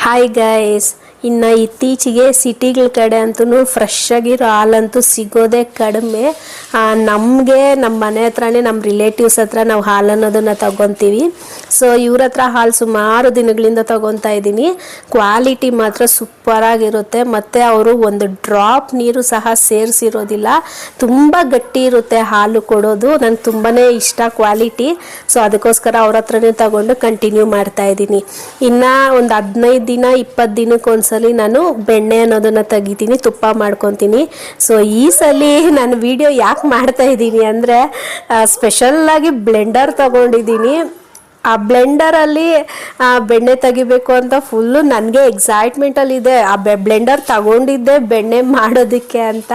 hi guys. ಇನ್ನು ಇತ್ತೀಚೆಗೆ ಸಿಟಿಗಳ ಕಡೆ ಅಂತೂ ಫ್ರೆಶ್ ಆಗಿರೋ ಹಾಲಂತೂ ಸಿಗೋದೇ ಕಡಿಮೆ. ನಮಗೆ ನಮ್ಮ ಮನೆ ಹತ್ರನೇ ನಮ್ಮ ರಿಲೇಟಿವ್ಸ್ ಹತ್ರ ನಾವು ಹಾಲು ಅನ್ನೋದನ್ನು ತಗೊತೀವಿ. ಸೊ ಇವ್ರ ಹತ್ರ ಹಾಲು ಸುಮಾರು ದಿನಗಳಿಂದ ತಗೊತಾ ಇದ್ದೀನಿ. ಕ್ವಾಲಿಟಿ ಮಾತ್ರ ಸೂಪರಾಗಿರುತ್ತೆ ಮತ್ತು ಅವರು ಒಂದು ಡ್ರಾಪ್ ನೀರು ಸಹ ಸೇರಿಸಿರೋದಿಲ್ಲ. ತುಂಬ ಗಟ್ಟಿ ಇರುತ್ತೆ ಹಾಲು ಕೊಡೋದು. ನಂಗೆ ತುಂಬಾ ಇಷ್ಟ ಕ್ವಾಲಿಟಿ ಸೊ ಅದಕ್ಕೋಸ್ಕರ ಅವ್ರ ಹತ್ರನೇ ತಗೊಂಡು ಕಂಟಿನ್ಯೂ ಮಾಡ್ತಾ ಇದ್ದೀನಿ. ಇನ್ನು ಒಂದು ಹದಿನೈದು ದಿನ, ಇಪ್ಪತ್ತು ದಿನಕ್ಕೆ ಒಂದ್ಸಲಿ ನಾನು ಬೆಣ್ಣೆ ಅನ್ನೋದನ್ನು ತೆಗಿತೀನಿ, ತುಪ್ಪ ಮಾಡ್ಕೊತೀನಿ. ಸೊ ಈ ಸಲ ನಾನು ವಿಡಿಯೋ ಯಾಕೆ ಮಾಡ್ತಾ ಇದ್ದೀನಿ ಅಂದರೆ ಸ್ಪೆಷಲ್ಲಾಗಿ ಬ್ಲೆಂಡರ್ ತಗೊಂಡಿದ್ದೀನಿ. ಆ ಬ್ಲೆಂಡರಲ್ಲಿ ಬೆಣ್ಣೆ ತೆಗಿಬೇಕು ಅಂತ ಫುಲ್ಲು ನನಗೆ ಎಕ್ಸೈಟ್ಮೆಂಟಲ್ಲಿದೆ ಆ ಬೆ ಬ್ಲೆಂಡರ್ ತಗೊಂಡಿದ್ದೆ ಬೆಣ್ಣೆ ಮಾಡೋದಕ್ಕೆ ಅಂತ.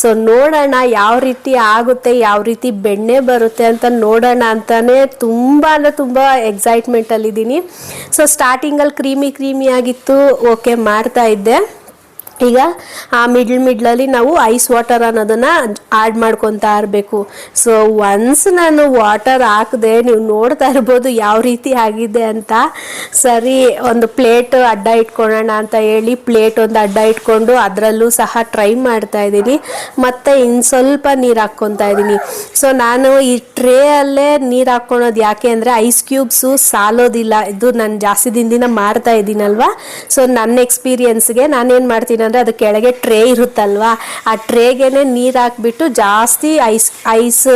ಸೊ ನೋಡೋಣ ಯಾವ ರೀತಿ ಆಗುತ್ತೆ, ಯಾವ ರೀತಿ ಬೆಣ್ಣೆ ಬರುತ್ತೆ ಅಂತ ನೋಡೋಣ ಅಂತಾನೆ ತುಂಬ ಅಂದರೆ ತುಂಬ ಎಕ್ಸೈಟ್ಮೆಂಟಲ್ಲಿದ್ದೀನಿ ಸೊ ಸ್ಟಾರ್ಟಿಂಗಲ್ಲಿ ಕ್ರೀಮಿ ಕ್ರೀಮಿ ಆಗಿತ್ತು ಓಕೆ ಮಾಡ್ತಾ ಇದ್ದೆ. ಈಗ ಆ ಮಿಡ್ಲ್ ಮಿಡ್ಲಲ್ಲಿ ನಾವು ಐಸ್ ವಾಟರ್ ಅನ್ನೋದನ್ನು ಆ್ಯಡ್ ಮಾಡ್ಕೊತಾ ಇರಬೇಕು. ಸೊ ಒನ್ಸ್ ನಾನು ವಾಟರ್ ಹಾಕಿದೆ, ನೀವು ನೋಡ್ತಾ ಇರ್ಬೋದು ಯಾವ ರೀತಿ ಆಗಿದೆ ಅಂತ. ಸರಿ, ಒಂದು ಪ್ಲೇಟ್ ಅಡ್ಡ ಇಟ್ಕೊಳ್ಳೋಣ ಅಂತ ಹೇಳಿ ಪ್ಲೇಟ್ ಒಂದು ಅಡ್ಡ ಇಟ್ಕೊಂಡು ಅದರಲ್ಲೂ ಸಹ ಟ್ರೈ ಮಾಡ್ತಾ ಇದ್ದೀನಿ. ಮತ್ತು ಇನ್ನು ಸ್ವಲ್ಪ ನೀರು ಹಾಕ್ಕೊತಾ ಇದ್ದೀನಿ. ಸೊ ನಾನು ಈ ಟ್ರೇ ಅಲ್ಲೇ ನೀರು ಹಾಕ್ಕೊಳೋದು ಯಾಕೆ ಅಂದರೆ ಐಸ್ ಕ್ಯೂಬ್ಸು ಸಾಲೋದಿಲ್ಲ. ಇದು ನಾನು ಜಾಸ್ತಿ ದಿನದಿಂದ ಮಾಡ್ತಾ ಇದ್ದೀನಲ್ವಾ? ಸೊ ನನ್ನ ಎಕ್ಸ್ಪೀರಿಯನ್ಸ್ಗೆ ನಾನೇನು ಮಾಡ್ತೀನಿ ಅಂದರೆ ಅದು ಕೆಳಗೆ ಟ್ರೇ ಇರುತ್ತಲ್ವಾ? ಆ ಟ್ರೇಗೆನೆ ನೀರು ಹಾಕ್ಬಿಟ್ಟು ಜಾಸ್ತಿ ಐಸ್ ಐಸ್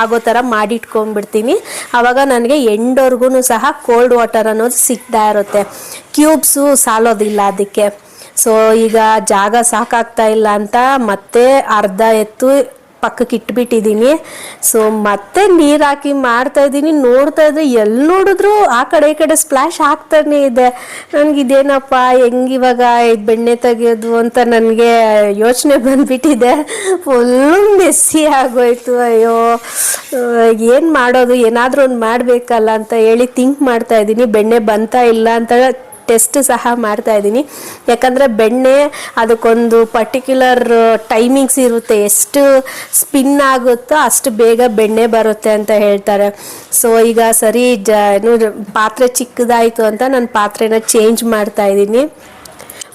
ಆಗೋ ಥರ ಮಾಡಿಟ್ಕೊಂಡ್ಬಿಡ್ತೀನಿ. ಆವಾಗ ನನಗೆ ಎಂಡವರೆಗೂ ಸಹ ಕೋಲ್ಡ್ ವಾಟರ್ ಅನ್ನೋದು ಸಿಗ್ತಾ ಇರುತ್ತೆ. ಕ್ಯೂಬ್ಸು ಸಾಲೋದಿಲ್ಲ ಅದಕ್ಕೆ. ಸೊ ಈಗ ಜಾಗ ಸಾಕಾಗ್ತಾ ಇಲ್ಲ ಅಂತ ಮತ್ತೆ ಅರ್ಧ ಎತ್ತು ಪಕ್ಕಕ್ಕೆ ಇಟ್ಬಿಟ್ಟಿದ್ದೀನಿ ಸೊ ಮತ್ತೆ ನೀರು ಹಾಕಿ ಮಾಡ್ತಾ ಇದ್ದೀನಿ. ನೋಡ್ತಾ ಇದ್ರೆ ಎಲ್ಲಿ ನೋಡಿದ್ರು ಆ ಕಡೆ ಈ ಕಡೆ ಸ್ಪ್ಲಾಶ್ ಆಗ್ತಾನೆ ಇದೆ. ನನಗೆ ಇದೇನಪ್ಪ, ಹೆಂಗೆ ಇವಾಗ ಬೆಣ್ಣೆ ತೆಗೆಯೋದು ಅಂತ ನನಗೆ ಯೋಚನೆ ಬಂದ್ಬಿಟ್ಟಿದೆ. ಫುಲ್ಲು ಮೆಸ್ಸಿ ಆಗೋಯ್ತು. ಅಯ್ಯೋ, ಏನು ಮಾಡೋದು? ಏನಾದರೂ ಒಂದು ಮಾಡಬೇಕಲ್ಲ ಅಂತ ಹೇಳಿ ಥಿಂಕ್ ಮಾಡ್ತಾ ಇದ್ದೀನಿ. ಬೆಣ್ಣೆ ಬಂತಾ ಇಲ್ಲ ಅಂತ ಟೆಸ್ಟ್ ಸಹ ಮಾಡ್ತಾ ಇದ್ದೀನಿ. ಯಾಕಂದರೆ ಬೆಣ್ಣೆ ಅದಕ್ಕೊಂದು ಪರ್ಟಿಕ್ಯುಲರ್ ಟೈಮಿಂಗ್ಸ್ ಇರುತ್ತೆ. ಎಷ್ಟು ಸ್ಪಿನ್ ಆಗುತ್ತೋ ಅಷ್ಟು ಬೇಗ ಬೆಣ್ಣೆ ಬರುತ್ತೆ ಅಂತ ಹೇಳ್ತಾರೆ. ಸೊ ಈಗ ಸರಿ, ಜ ಏನು ಪಾತ್ರೆ ಚಿಕ್ಕದಾಯಿತು ಅಂತ ನಾನು ಪಾತ್ರೆನ ಚೇಂಜ್ ಮಾಡ್ತಾ ಇದ್ದೀನಿ.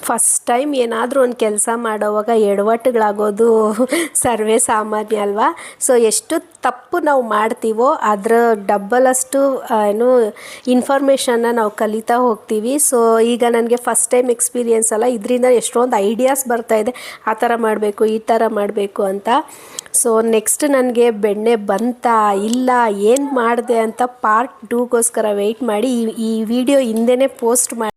ಫಸ್ಟ್ ಟೈಮ್ ಏನಾದರೂ ಒಂದು ಕೆಲಸ ಮಾಡೋವಾಗ ಎಡವಟ್ಟುಗಳಾಗೋದು ಸರ್ವೇ ಸಾಮಾನ್ಯ ಅಲ್ವಾ? ಸೊ ಎಷ್ಟು ತಪ್ಪು ನಾವು ಮಾಡ್ತೀವೋ ಅದರ ಡಬ್ಬಲಷ್ಟು ಏನು ಇನ್ಫಾರ್ಮೇಷನ್ನ ನಾವು ಕಲಿತಾ ಹೋಗ್ತೀವಿ. ಸೊ ಈಗ ನನಗೆ ಫಸ್ಟ್ ಟೈಮ್ ಎಕ್ಸ್ಪೀರಿಯನ್ಸ್ ಅಲ್ಲ, ಇದರಿಂದ ಎಷ್ಟೊಂದು ಐಡಿಯಾಸ್ ಬರ್ತಾ ಇದೆ. ಆ ಥರ ಮಾಡಬೇಕು, ಈ ಥರ ಮಾಡಬೇಕು ಅಂತ. ಸೊ ನೆಕ್ಸ್ಟ್ ನನಗೆ ಬೆಣ್ಣೆ ಬಂತಾ ಇಲ್ಲ, ಏನು ಮಾಡಿದೆ ಅಂತ ಪಾರ್ಟ್ ಟೂಗೋಸ್ಕರ ವೆಯ್ಟ್ ಮಾಡಿ ಈ ಈ ವಿಡಿಯೋ ಹಿಂದೆನೇ ಪೋಸ್ಟ್ ಮಾಡಿ.